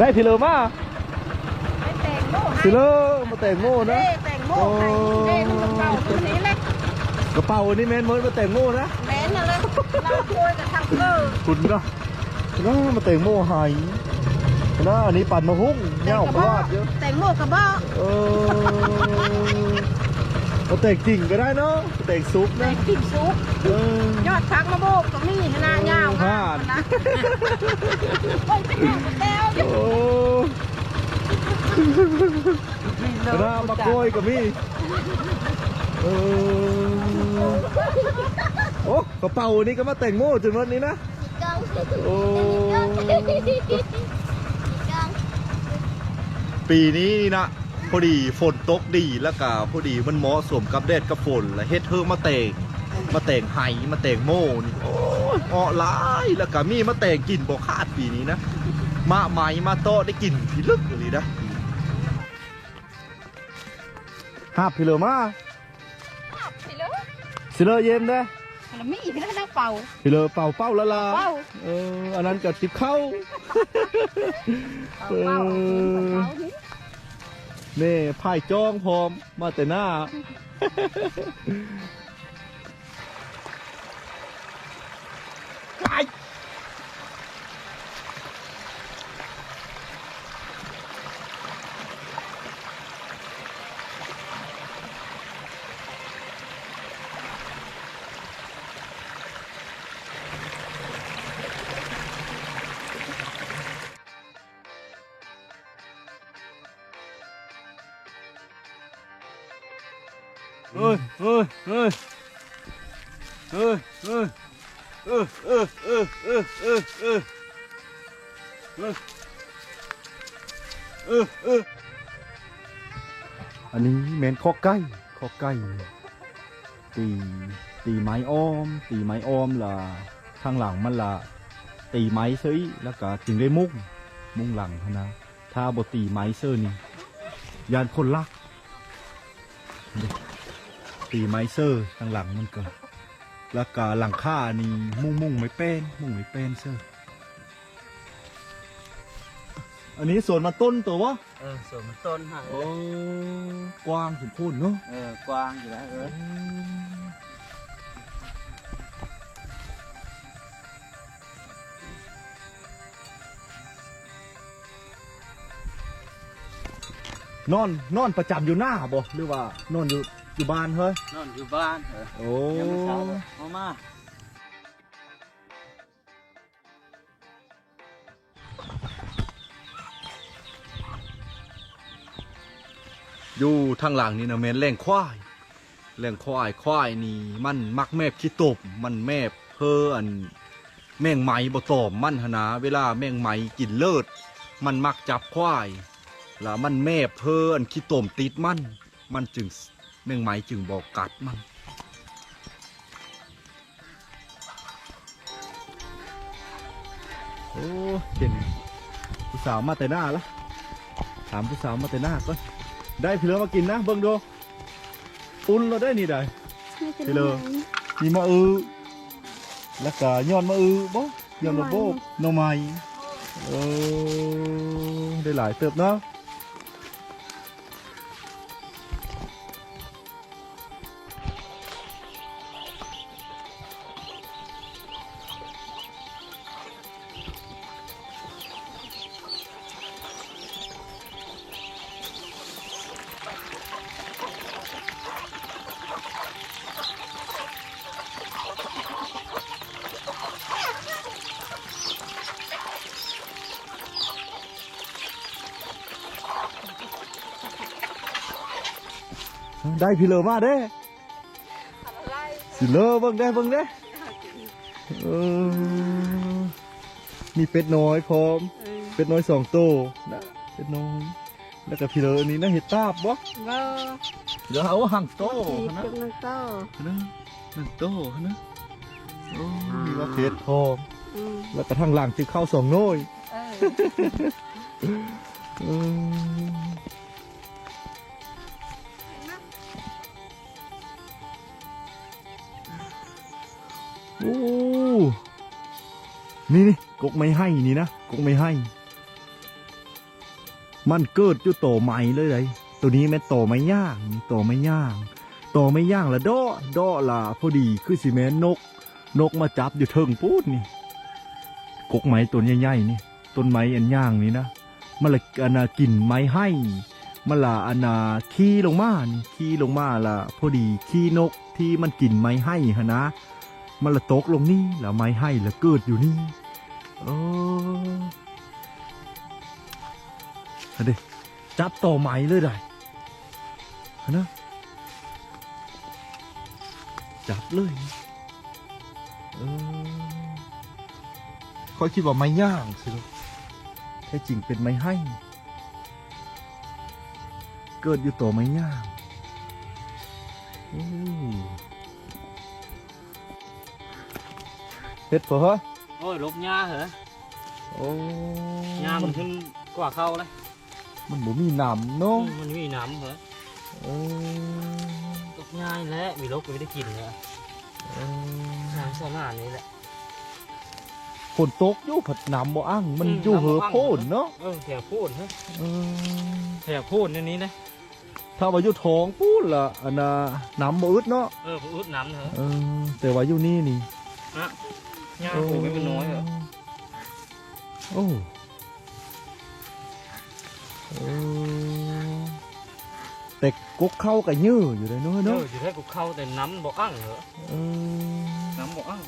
ได้ทีเลอมาไปแต่งโม่ให้ทีเลอมาแต่งโม่นะ เด้แต่งโม่ให้เด้ลูกกระเป๋าตัวนี้เลยกระเป๋านี่แมนมดมาแต่งโม่นะแม่นน่ะเลยลาโคยกับทางเกอร์คุณนะนะมาแต่งโม่ใหายนะอันนี้ปั่นมาหุ้งเงาประวาดเยอะแต่งโม่กระบอกเออมาแต่งจริงก็ได้เนาะแต่งซุปแต่นะงกินซุปเออ ยอดชักมาโบกตรงนี้หน้าเงาห่านนะโอ้ยเป็นแนวเป็นแนวอยู่ โอ้ หน้ามาโกยกับมี่เออโอ้กระเป๋านี้ก็มาแต่งโม่จนวันนี้นะโอ้ปีนี้นี่นะพอดีฝนตกดีแล้วก็พอดีมันเหมาะสมกับแดดกับฝนแล้วเฮ็ดเธอมาแต่งมาแต่งไห้มาแต่งโม่นี่โอ้ยออหลายแล้วก็มีมาแต่งกินบ่คาดปีนี้นะมาไหมมาโตได้กินพีลึกเลยนะ หาบพี่เหลือมาสิเลยสิเลอเย็มเด้อแล้วมีอีกแล้วนะเป่า พี่เหลือเป่าเป้าละลาเป่า เอออันนั้นก็ติบเข้า เป่าเป่าเป่านี่นี่พายจ้องพร้อมมาแต่หน้าไป เอ้ยเอ้ยเอ้ยเอ้ยเอ้ยเอ้ยเอ้ยเอ้ยเอ้ยเอ้ยเอ้ยเอ้ยเอออันนี้แมนคอไก่คอไก่ตีตีไม้อ้อม ตีไม้อ้อมล่ะข้างหลังมันล่ะตีไม้เซ้ยแล้วก็ถึงได้มุ้งมุ้งหลังนะถ้าบ่ตีไม้เซ้อนี่ยานคนลัก ตีไม้เซอร์ข้างหลังมันก็แล้วก็หลังค่านี่มุ่งมุ่งไม่เป็นมุ่งไม่เป็นเซอร์อันนี้ส่วนมาต้นตัววะเออส่วนมันต้นฮะโอ้กว้างสุดพูนเนาะเออกว้างอยู่แล้วเออนอนนอนประจำอยู่หน้าบ่หรือว่านอนอยู่ อยู่บ้านเฮ้ยนอนอยู่บ้านเออโอ้ยังไม่เช้าเลยมามาอยู่ทางหลังนี่นะแม่นแรงควายแรงควายควายนี่มันมักแมบขี้ตบมันแมบเพื่ออันแมงไหมบ่ตอมมันหนนะเวลาแมงไหมกินเลิศมันมักจับควายแล้วมันแมบเพิ่นขี้ตมติดมัน มันจึง แมงไหมจึงบอกกัดมันโอ้เห็นผู้สาวมาแต่หน้าละถามผู้สาวมาแต่หน้าก่อนได้พี่เหลือมากินนะเบิ่งดูอุ่นเราได้นี่ได้พี่เลอมีมะอือแล้วก็ย้อนมะอือบ่ย้อนมะโบกหน่อไม้เออได้หลายเติบเนาะ ได้พี่เลอมาเด้สิเลอเบิ่งได้เบิ่งได้เออมีเป็ดน้อยพร้อม เป็ดน้อยสองตัวนะเป็ดน้อยแล้วก็พี่เลออันนี้นะเห็ดตาบบ่เบอร์เดี๋ยวเอาห่างโตสี่นะจุดหนึ่งโต้นะหนึ่งโตนะโอ้มีว่าเผ็ดพร้อมอืมแล้วก็ทางหลังจึงเข้าสองหน้อยเออ โอ้นี่นี่กกไม่ให้นี่นะกกไม่ให้ มันเกิดอยู่โตใหม่เลยเลยตัวนี้แม่โตไม่ย่างนี่โตไม่ย่างโตไม่ย่างละดอดอละพอดีคือสิแม่นก นกมาจับอยู่เทิงพูดนี่ กกไม้ต้นใหญ่ๆนี่ต้นไม้อันย่างนี่นะมันละอันากินไม้ให้มันละอันาขี้ลงมานี่ขี้ลงมาละพอดีขี้นกที่มันกินไม้ให้ฮะนะ มันละตกลงนี่แล้วไม้ให้ละเกิดอยู่นี่โอ้เอาดิจับต่อไม้เลยได้นะจับเลยเออค่อยคิดว่าไม้ย่างสิลูกแท้จริงเป็นไม้ให้ เกิดอยู่ต่อไม้ย่างโเฮ็ดเผอโอ้ยลบหญ้าเหรอโอ้หญ้ามันขึ้นกว่าเข้าเลยมันบ่มีหนำเนาะมันมีน้ำเหรอเออลบหญ้านี่แหละมีลบก็ไม่ได้กินเลยเออน้ำสนานนี่แหละฝนตกอยู่ผัดหนำบ่อั้งมันอืมอยู่เหอน้ำบ่อั้งโพนเนาะเออแถวพูดฮะเออแถวพูดในนี้นะถ้าว่าอยู่ท้องพูดล่ะอันน่ะหนำบ่อึดเนาะเออพูดน้ำเหรอเออแต่ว่าอยู่นี่นี่ หญ้าปลูกไม่เป็นน้อยเหรอโอ้เออแต่กกเข้ากับยื้ออยู่เลยเนาะเอเนาะออยู่แค่กูเข้าแต่น้ำบ่อั้งเหรอเออน้ำบ่อั้ง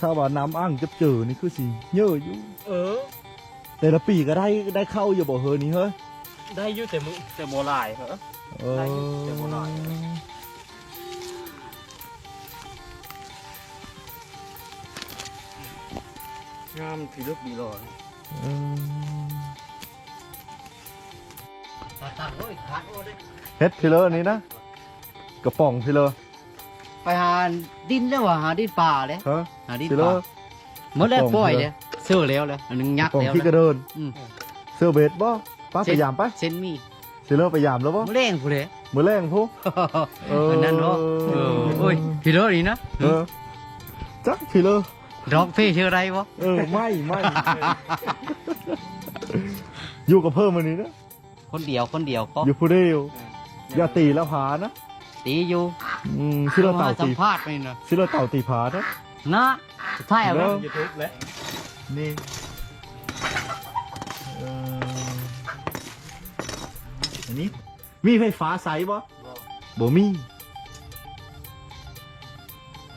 ถ้าว่าน้ำอั้งจะเจอนี่คือสิเยอะอยู่ เออ แต่ละปีก็ได้ได้เข้าอยู่บ่เฮอนี่เฮ้ยได้อยู่แต่มึงแต่บ่หลายเหรอเอได้อยู่แต่บ่ได้ งามผีลึกดีหล่อเออตัดโอ้ยขาดโอ้ยเฮ็ดพี่เลออันนี้นะกระป๋องพี่เลอไปหาดินแล้วว่ะหาดินป่าเลยฮะหาดินพี่เลป่าอหมดแล้วกระป๋องปล่อยเถอะเลยเสื้อแล้วเลยอันนึงกยัระกษ์ป๋องแล้วพี่กระเดินอืมเสื้อเบสบ่ป้าไปยามไปเส้นมีสิเลอไปยามแล้วบ่มะเร็งผู้เลย มื้อแรงพุเอออัอันนั้นเนาะเออโอ้ยพี่เลิศนี่นะ เออจักพี่เลอ ดอกเฟ่ชื่ออะไรวะ เออไม่ไม่ อยู่กับเพิ่มวันนี้นะคนเดียวคนเดียวก็อยู่ผู้เดียวอย่าตีแล้วผานะตีอยู่อืมสิเลอเต่าสัตีมภาษณ์ไปนะสิเลอเต่าตีผานะ นะใช่ไหมเลิกยูทูบแล้วนี่เอ่ออันนี้มีไฟฟ้าใสบ่บ่มี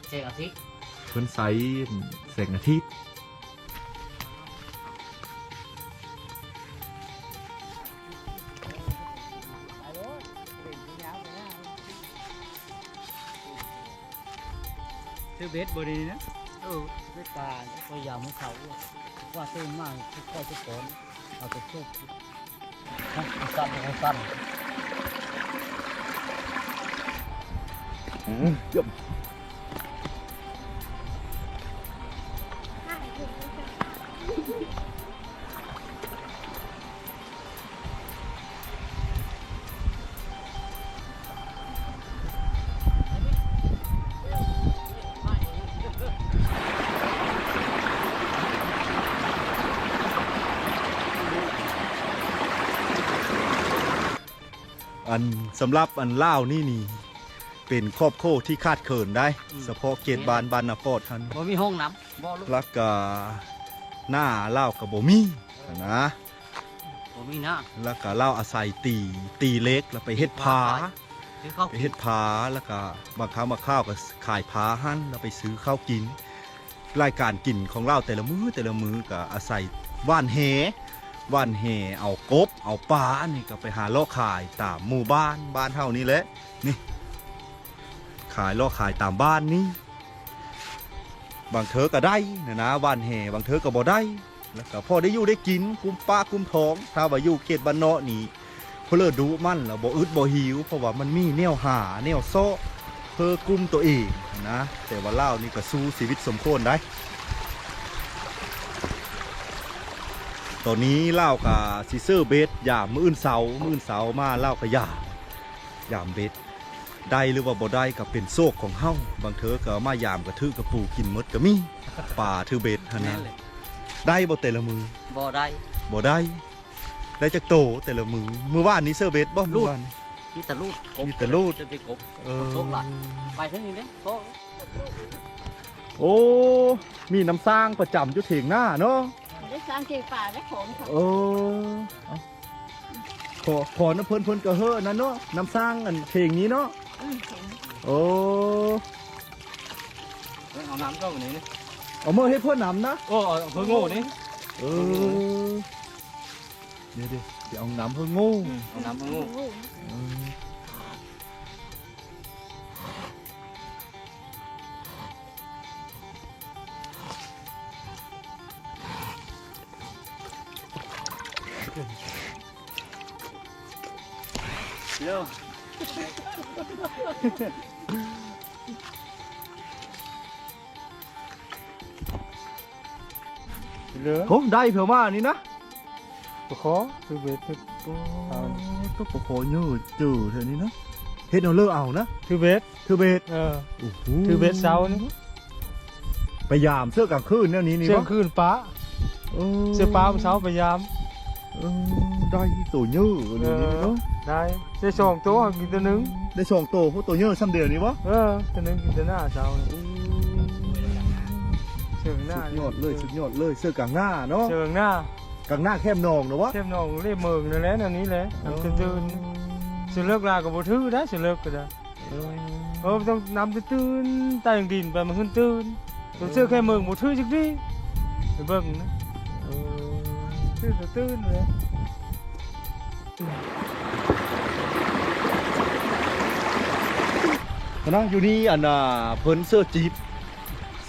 เจ๊อาทิตย์เพิ่นใสแสงอาทิตย์ชื่อเบสบดีนะเออด้วยตาพยายามให้เขาว่าเต้นมากค่อยๆจะสอนเอาไปสู้สั้นสั้นเยี่ยม อันสำหรับอันเล่าวนี่นี่ เป็นครอบโครัวที่คาดเขินได้เฉพาะเขตบานบานนาฟอดท่านบ่มีห้องน้ำบ่ลูกแล้วก็หน้าเล่าวกับบ่มีนะบ่มีนะแล้วก็เล่าวอาศัยตีตีเล็กแล้วไปเฮ็ดผาคือเขาไปเฮ็ดผาแล้วก็บางครั้งมาข้าวก็ขายผาหั่นแล้วไปซื้อข้าวกิน รายการกินของเราแต่ละมือ้อแต่ละมื้อก็อาศัยว่านแห ว่านแหเอากบ เอาปลานี่ก็ไปหาล่อขายตามหมู่บ้านบ้านเท่านี้แหละนี่ ขายล่อขายตามบ้านนี่บางเธอก็ได้นะนะว่านแหบางเธอก็บ่ได้ แล้วก็พอได้อยู่ได้กินกุมป้ากุมท้อง ถ้าว่าอยู่เขตบ้านเนาะนี่เพนเลิดูมั่นแล้วบ่อึดบ่หิว เพราะว่ามันมีแนวหาแนวโซเพื่อกุมตัวเองนะแต่ว่าเล่านี่ก็สู้ชีวิตสมควรได้ ตอนนี้เล่าวกับซีเซอร์เบสยามมื้ออื่นเสาร์มื้ออื่นเสาร์มาเล่าวกับยามยามเบสได้หรือว่าบ่ได้ก็เป็นโซกของเฮาบางเธอก็มายามกระทือกระปูกินหมดก็มีป่าทือเบสหั่นแม่นะนเลยได้บ่แต่ละมือบ่ได้บ่ได้ ได้จากโตแต่ละมือมือว่านนี้เซอร์เบสบ่มือวานนี้มีแต่ลูดกบมีแต่ลูดจะไปกบเออกบหลักไปเท่านี้เด้โตโอ้ มีน้ำสร้างประจำอยู่เถียงหน้าเนาะ ได้สร้างเก่งป่าได้ของเขาเออเอาขอขอน้ำเพิ่นเพิ่นก็เฮ้อนั่นเนาะน้ำสร้างอันเถียงนี้เนาะอืมเห็นโอ้เอาน้ำเข้ามานี่นี่เอามือให้เพื่อนนำนะโอ้เอาเพิ่งโง่นี่เออเดี๋ยวเดี๋ยวเดี๋ยวเอาน้ำเพื่องูเอาน้ำเพิ่งโง่โอ้เอ เหลือโอ้ได้เผื่อมานี่นะปะขอคือเบ็ดคือโอ้ก็ปะโคยืดจืดเท่านี้นะเฮ็ดเอาเลิกเอานะคือเบ็ดคือเบสเออโอ้โหคือเบ็ดเช้านี่ไปยามเสื้อกลางคืนเนี่ยนี้นี่เสื้อวะคืนป้าเออเสื้อป้าเช้าพยายามเออได้ตัวเยอะเลยนี่เนาะได้เสื้อสองตัวกินตัวหนึงได้สองตัวพวกตัวเยอะซ้ำเดียวนี่วะเออตัวหนึงกินตัวหน้าเช้า นี่เสื้อหน้าสุดยอดเลยสุดยอดเลยเสื้อกลางหน้าเนาะเสื้อหน้ากลางหน้าแคบนองเนาะวะเทียมน้องเรียบเมืองนั่นแหละอันนี้แหละทำตื่นๆเสื้อเลิกลากับบ่ถือได้เสื้อเลิกก็ได้เออเออต้องนำตื่นๆใต้ดินไปมันขึ้นตื่นตัวเสื้อแค่เมืองบ่ถือจักดิไปเบิ่งนะเออตื่นก็ตื่นเลยนะอยู่นี่อันน่ะเพิ่นเสื้อจี๊บ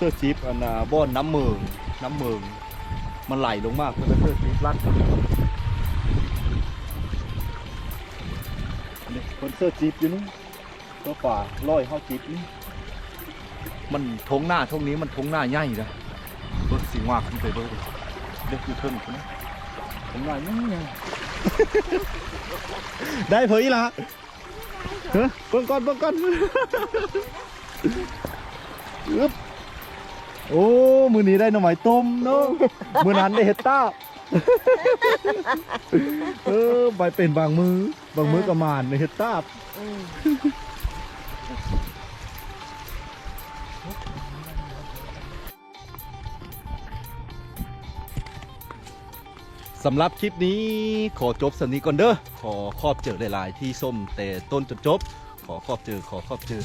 เสื้อจี๊บอันน่ะบ่อนน้ำเมืองน้ำเมืองมันไหลลงมากเพิ่นเสื้อจี๊บรัดนี่เพิ่นเสื้อจี๊บอยู่นี่ตัวป่าร้อยเฮาจี๊บนี่มันทงหน้าทงนี้มันทงหน้าใหญ่นะเบิ่งสิว่าขึ้นไปเบิ่งดิเด็กอยู่เทิงพุ่นนะทงหน้าใหญ่ได้เผยละเฮ้ยเบิ่งก่อนเบิ่งก่อนอึ๊บ โอ้มือนี้ได้หน่อไม้ต้มเนาะมือนั้นได้เห็ดต้าบเออไปเป็นบางมือบางมือก็มานในเห็ดต้าบอืมสำหรับคลิปนี้ขอจบสำนี้ก่อนเด้อขอขอบเจอหลาย ๆ ที่ส้มแต่ต้นจนจบ ขอขอบเจอขอขอบเจอ